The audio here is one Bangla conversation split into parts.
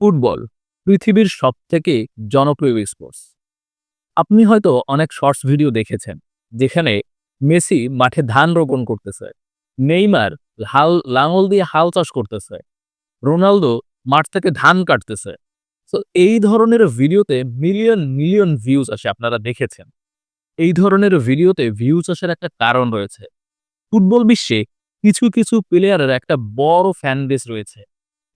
ফুটবল পৃথিবীর সবথেকে জনপ্রিয় স্পোর্টস আপনি হয়তো অনেক শর্টস ভিডিও দেখেছেন, যেখানে মেসি মাঠে ধান রোপণ করতেছে, নেইমার হাল, লাঙল দিয়ে হাল চাষ করতেছে, রোনালদো মাঠ থেকে ধান কাটতেছে। তো এই ধরনের ভিডিওতে মিলিয়ন মিলিয়ন ভিউজ আসে, আপনারা দেখেছেন। এই ধরনের ভিডিওতে ভিউজ আসার একটা কারণ রয়েছে। ফুটবল বিশ্বে কিছু কিছু প্লেয়ারের একটা বড় ফ্যান বেস রয়েছে,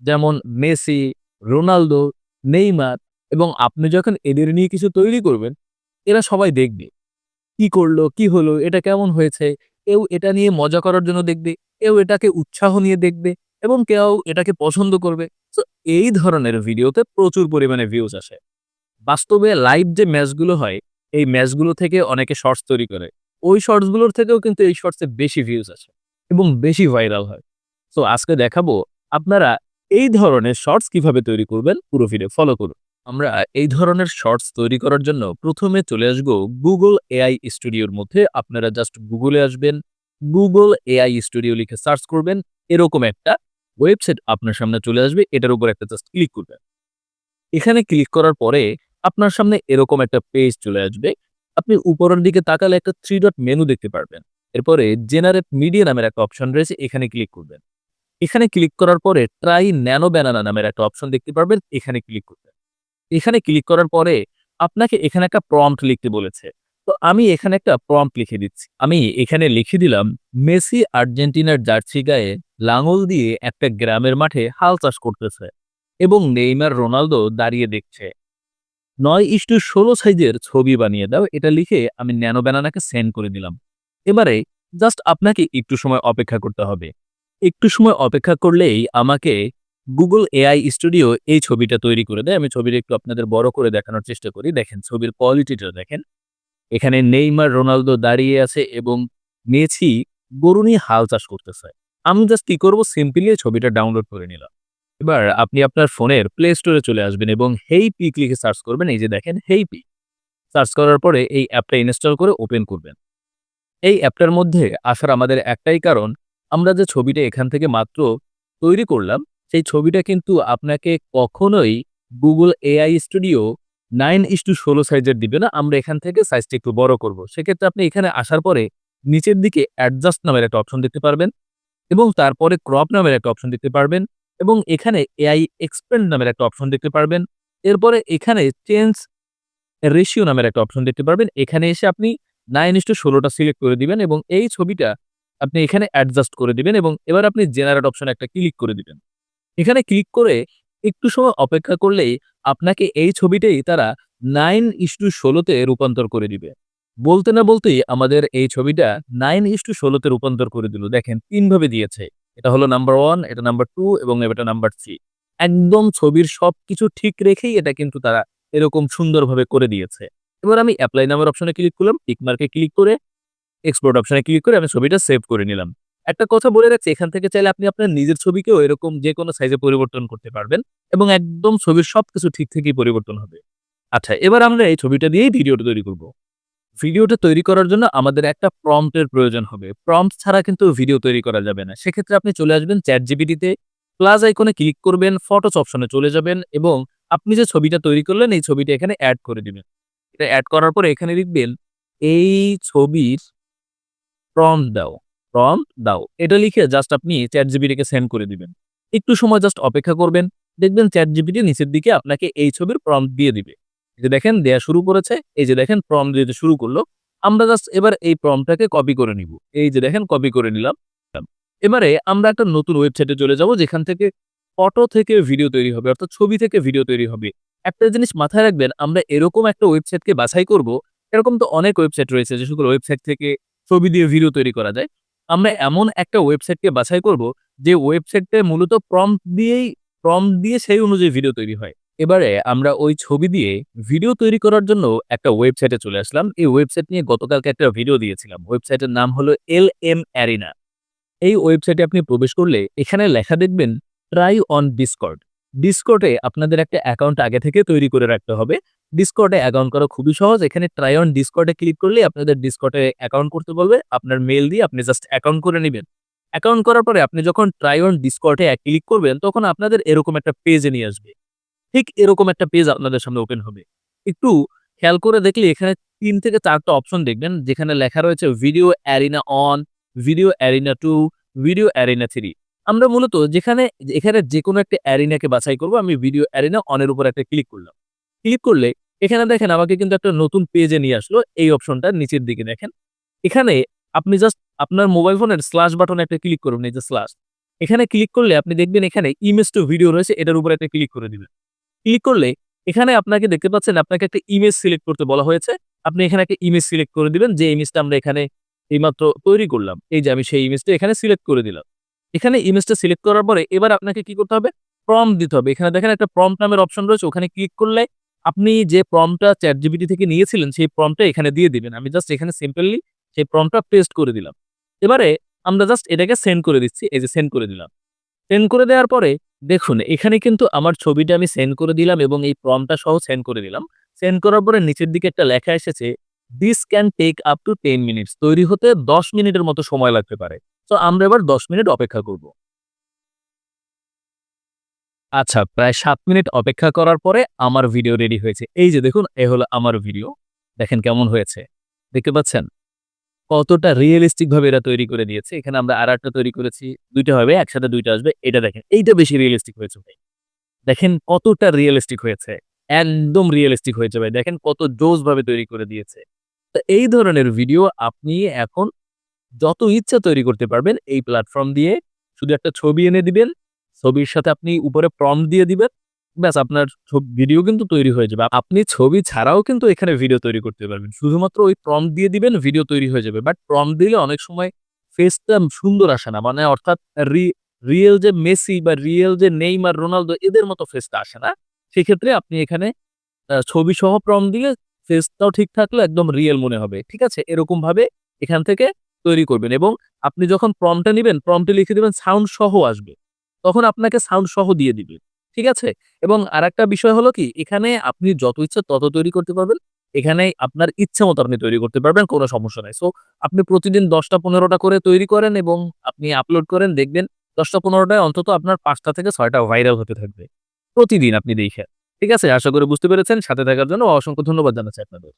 যেমন মেসি রোনালদো, নেইমার এবং আপনি যখন এদের নিয়ে কিছু তৈরি করবেন, এরা সবাই দেখবে। কি করল, কি হলো, এটা কেমন হয়েছে, কেউ এটা নিয়ে মজা করার জন্য দেখবে, কেউ এটাকে উৎসাহ নিয়ে দেখবে এবং কেউ এটাকে পছন্দ করবে। তো এই ধরনের ভিডিওতে প্রচুর পরিমাণে ভিউজ আসে। বাস্তবে লাইভ যে ম্যাচগুলো হয়, এই ম্যাচগুলো থেকে অনেকে শর্টস তৈরি করে। ওই শর্টসগুলোর থেকেও কিন্তু এই শর্টসে বেশি ভিউজ আসে এবং বেশি ভাইরাল হয়। তো আজকে দেখাবো আপনারা এই ধরনের শর্টস কীভাবে তৈরি করবেন, পুরো ভিডিও ফলো করুন। আমরা এই ধরনের শর্টস তৈরি করার জন্য প্রথমে চলে আসব গুগল এআই স্টুডিওর মধ্যে। আপনারা জাস্ট গুগলে আসবেন গুগল এআই স্টুডিও লিখে সার্চ করবেন, এরকম একটা ওয়েবসাইট আপনার সামনে চলে আসবে, এটার উপর একটা জাস্ট ক্লিক করবেন। এখানে ক্লিক করার পরে আপনার সামনে এরকম একটা পেজ চলে আসবে। আপনি উপরের দিকে তাকালে একটা থ্রি ডট মেনু দেখতে পারবেন। এরপরে জেনারেট মিডিয়া নামের একটা অপশন রয়েছে, এখানে ক্লিক করবেন। এখানে ক্লিক করার পরে ট্রাই ন্যানো ব্যানানা নামের একটা অপশন দেখতে পারবেন, এখানে ক্লিক করবেন এখানে ক্লিক করার পরে আপনাকে এখানে একটা প্রম্পট লিখতে বলেছে। তো আমি এখানে একটা প্রম্পট লিখে দিচ্ছি। আমি এখানে লিখে দিলাম, মেসি আর্জেন্টিনার জার্সি গায়ে লাঙল দিয়ে একটা গ্রামের মাঠে হাল চাষ করতেছে এবং নেইমার রোনালদো দাঁড়িয়ে দেখছে। নয় ইস্টু ষোলো সাইজের ছবি বানিয়ে দাও। এটা লিখে আমি ন্যানো ব্যানানাকে সেন্ড করে দিলাম। এবারে জাস্ট আপনাকে একটু সময় অপেক্ষা করতে হবে। একটু সময় অপেক্ষা করলেই আমাকে গুগল এআই স্টুডিও এই ছবিটা তৈরি করে দেয়। আমি ছবিটা একটু আপনাদের বড় করে দেখানোর চেষ্টা করি। দেখেন, ছবির কোয়ালিটিটা দেখেন। এখানে নেইমার, রোনালদো দাঁড়িয়ে আছে এবং মেছি গরু নিয়ে হাল চাষ করতেছে। আমি জাস্ট কি করব? সিম্পলি ছবিটা ডাউনলোড করে নিলাম। এবার আপনি আপনার ফোনের প্লে স্টোরে চলে আসবেন এবং হেই পি ক্লিকে সার্চ করবেন। এই যে দেখেন হেই পি সার্চ করার পরে এই অ্যাপটা ইনস্টল করে ওপেন করবেন। এই অ্যাপটার মধ্যে আসার আমাদের একটাই কারণ আমরা যে ছবিটা এখান থেকে মাত্র তৈরি করলাম, সেই ছবিটা কিন্তু আপনাকে কখনোই Google AI studio nine is to ষোলো সাইজের দিবে না। আমরা এখান থেকে সাইজটা একটু বড় করব। সেক্ষেত্রে আপনি এখানে আসার পরে নিচের দিকে অ্যাডজাস্ট নামের একটা অপশন দেখতে পারবেন এবং তারপরে ক্রপ নামের একটা অপশন দেখতে পারবেন এবং এখানে এআই এক্সপেন্ড নামের একটা অপশন দেখতে পারবেন। এরপরে এখানে চেঞ্জ রেশিও নামের একটা অপশন দেখতে পারবেন। এখানে এসে আপনি নাইন ইস টু ষোলোটা সিলেক্ট করে দিবেন এবং এই ছবিটা আপনি এখানে অ্যাডজাস্ট করে দিবেন এবং এবার আপনি জেনারেট অপশন একটা ক্লিক করে দিবেন। এখানে ক্লিক করে একটু সময় অপেক্ষা করলেই আপনাকে এই ছবিটাই তারা নাইন ইস্টু ষোলোতে রূপান্তর করে দিবে। বলতে না বলতেই আমাদের এই ছবিটা নাইন ইস্টু ষোলোতে রূপান্তর করে দিল। দেখেন তিনভাবে দিয়েছে। এটা হলো নাম্বার ওয়ান এটা নাম্বার টু এবং এটা নাম্বার থ্রি একদম ছবির সব কিছু ঠিক রেখেই এটা কিন্তু তারা এরকম সুন্দরভাবে করে দিয়েছে। এবার আমি অ্যাপ্লাই নামের অপশনে ক্লিক করলাম টিকমার্কে ক্লিক করে এক্সপোর্ট অপশনে ক্লিক করে আমি ছবিটা সেভ করে নিলাম। একটা কথা বলে রাখছি, এখান থেকে চাইলে আপনি আপনার নিজের ছবিকেও এরকম যে কোনো সাইজে পরিবর্তন করতে পারবেন এবং একদম ছবির সবকিছু ঠিক থেকেই পরিবর্তন হবে। আচ্ছা এবার আমরা এই ছবিটা দিয়েই ভিডিওটা তৈরি করব। ভিডিওটা তৈরি করার জন্য আমাদের একটা প্রম্পটের প্রয়োজন হবে। প্রম্পট ছাড়া কিন্তু ভিডিও তৈরি করা যাবে না। সেক্ষেত্রে আপনি চলে আসবেন চ্যাট জিবিটিতে প্লাস আইকনে ক্লিক করবেন ফটোস অপশনে চলে যাবেন এবং আপনি যে ছবিটা তৈরি করলেন, এই ছবিটা এখানে অ্যাড করে দিবেন। এটা অ্যাড করার পরে এখানে লিখবেন, এই ছবির প্রম্পট দাও প্রম্পট দাও। এটা লিখে জাস্ট আপনি চ্যাট জিবিটিকে সেন্ড করে দিবেন। একটু সময় জাস্ট অপেক্ষা করবেন, দেখবেন চ্যাট জিবিটি নিচের দিকে আপনাকে এই ছবির প্রম্পট দিয়ে দিবে। যে দেখেন, দেয়া শুরু করেছে, এই যে দেখেন প্রম্পট দিতে শুরু করল। আমরা জাস্ট এবার এই প্রম্পটটাকে কপি করে নিব। এই যে দেখেন কপি করে নিলাম। এবারে আমরা একটা নতুন ওয়েবসাইটে চলে যাব, যেখান থেকে ফটো থেকে ভিডিও তৈরি হবে, অর্থাৎ ছবি থেকে ভিডিও তৈরি হবে। একটা জিনিস মাথায় রাখবেন, আমরা এরকম একটা ওয়েবসাইটকে বাছাই করব, এরকম তো অনেক ওয়েবসাইট রয়েছে, যে সকল ওয়েবসাইট থেকে ছবি দিয়ে ভিডিও তৈরি করা যায়। আমরা এমন একটা ওয়েবসাইটকে বাছাই করব যে ওয়েবসাইটে মূলত প্রম্পট দিয়েই প্রম্পট দিয়ে সেই অনুযায়ী ভিডিও তৈরি হয়। এবারে আমরা ওই ছবি দিয়ে ভিডিও তৈরি করার জন্য একটা ওয়েবসাইটে চলে আসলাম। এই ওয়েবসাইট নিয়ে গতকালকে একটা ভিডিও দিয়েছিলাম। ওয়েবসাইটের নাম হলো এল এম অ্যারিনা। এই ওয়েবসাইটে আপনি প্রবেশ করলে এখানে লেখা দেখবেন ট্রাই অন ডিসকর্ড ডিসকর্ডে আপনাদের একটা অ্যাকাউন্ট আগে থেকে তৈরি করে রাখতে হবে। ডিসকর্ডে অ্যাকাউন্ট করা খুবই সহজ। এখানে ট্রাই অন ডিসকর্ডে ক্লিক করলে আপনাদের ডিসকর্ডে অ্যাকাউন্ট করতে বলবে। আপনার মেল দিয়ে আপনি জাস্ট অ্যাকাউন্ট করে নেবেন। অ্যাকাউন্ট করার পরে আপনি যখন ট্রাই অন ডিসকর্ডে ক্লিক করবেন, তখন আপনাদের এরকম একটা পেজে নিয়ে আসবে। ঠিক এরকম একটা পেজ আপনাদের সামনে ওপেন হবে। একটু খেয়াল করে দেখলে এখানে তিন থেকে চারটা অপশন দেখবেন, যেখানে লেখা রয়েছে video arena one video arena two video arena three আমরা মূলত যেখানে, এখানে যে কোনো একটা অ্যারিনাকে বাছাই করব, আমি ভিডিও অ্যারিনা অনের উপর একটা ক্লিক করলাম। ক্লিক করলে এখানে দেখেন আমাকে কিন্তু একটা নতুন পেজে নিয়ে আসলো, এই অপশনটা নিচের দিকে দেখেন। এখানে আপনি জাস্ট আপনার মোবাইল ফোনের স্ল্যাশ বাটনে একটা ক্লিক করুন, এই যে স্ল্যাশ এখানে ক্লিক করলে আপনি দেখবেন এখানে ইমেজ টু ভিডিও রয়েছে, এটার উপর একটা ক্লিক করে দিবেন। ক্লিক করলে এখানে আপনাকে দেখতে পাচ্ছেন, আপনাকে একটা ইমেজ সিলেক্ট করতে বলা হয়েছে। আপনি এখানে একটা ইমেজ সিলেক্ট করে দিবেন, যে ইমেজটা আমরা এখানে এইমাত্র তৈরি করলাম। এই যে আমি সেই ইমেজটা এখানে সিলেক্ট করে দিলাম। এখানে ইমেজটা সিলেক্ট করার পরে এবার আপনাকে কি করতে হবে? প্রম দিতে হবে। এখানে দেখেন একটা প্রম্পট নামের অপশন রয়েছে। ওখানে ক্লিক করলে আপনি যে প্রমটা চ্যাট জিবিটি থেকে নিয়েছিলেন, সেই প্রমটা এখানে দিয়ে দিবেন। আমি জাস্ট এখানে সিম্পলি সেই প্রমটা পেস্ট করে দিলাম। এবারে আমরা জাস্ট এটাকে সেন্ড করে দিচ্ছি। এই যে সেন্ড করে দিলাম। সেন্ড করে দেওয়ার পরে দেখুন, এখানে কিন্তু আমার ছবিটা আমি সেন্ড করে দিলাম এবং এই প্রমটা সহ সেন্ড করে দিলাম। সেন্ড করার পরে নিচের দিকে একটা লেখা এসেছে this can take up to ten minutes তৈরি হতে দশ মিনিটের মতো সময় লাগতে পারে। তো আমরা এবার দশ মিনিট অপেক্ষা করব। আচ্ছা প্রায় সাত মিনিট অপেক্ষা করার পরে আমার ভিডিও রেডি হয়েছে। এই যে দেখুন, এ হলো আমার ভিডিও দেখেন কেমন হয়েছে। দেখতে পাচ্ছেন? কতটা রিয়েলিস্টিক ভাবে এরা তৈরি করে দিয়েছে। এখানে আমরা আর একটা তৈরি করেছি। দুইটা হবে, একসাথে দুইটা আসবে। এটা দেখেন, এইটা বেশি রিয়েলিস্টিক হয়েছে ভাই। দেখেন কতটা রিয়েলিস্টিক হয়েছে। একদম রিয়েলিস্টিক হয়েছে ভাই। দেখেন কত জোস ভাবে তৈরি করে দিয়েছে। তো এই ধরনের ভিডিও আপনি এখন যত ইচ্ছা তৈরি করতে পারবেন এই প্ল্যাটফর্ম দিয়ে। শুধু একটা ছবি এনে দিবেন, ছবির সাথে আপনি উপরে প্রম দিয়ে দিবেন, ব্যাস আপনার ভিডিও কিন্তু তৈরি হয়ে যাবে। আপনি ছবি ছাড়াও কিন্তু এখানে ভিডিও তৈরি করতে পারবেন। শুধুমাত্র ওই প্রম দিয়ে দিবেন ভিডিও তৈরি হয়ে যাবে। বাট প্রম দিলে অনেক সময় ফেসটা সুন্দর আসে না। মানে অর্থাৎ রিয়েল যে মেসি বা রিয়েল যে নেইমার রোনালদো এদের মতো ফেসটা আসে না। সেক্ষেত্রে আপনি এখানে ছবি সহ প্রম দিলে ফেসটাও ঠিক থাকলে, একদম রিয়েল মনে হবে। ঠিক আছে? এরকম ভাবে এখান থেকে তৈরি করবেন এবং আপনি যখন প্রমটা নেবেন প্রমটা লিখে দিবেন সাউন্ড সহ আসবে। তখন আপনাকে সাউন্ড সহ দিয়ে দিবে, ঠিক আছে? এবং আর একটা বিষয় হলো কি, এখানে আপনি যত ইচ্ছা তত তৈরি করতে পারবেন। এখানে আপনার ইচ্ছা মতো আপনি তৈরি করতে পারবেন, কোনো সমস্যা নাই। সো আপনি প্রতিদিন দশটা পনেরোটা করে তৈরি করেন এবং আপনি আপলোড করেন, দেখবেন দশটা পনেরোটায় অন্তত আপনার পাঁচটা থেকে ছয়টা ভাইরাল হতে থাকবে, প্রতিদিন আপনি দেখেন, ঠিক আছে? আশা করি বুঝতে পেরেছেন। সাথে থাকার জন্য অসংখ্য ধন্যবাদ জানাচ্ছি আপনাদের।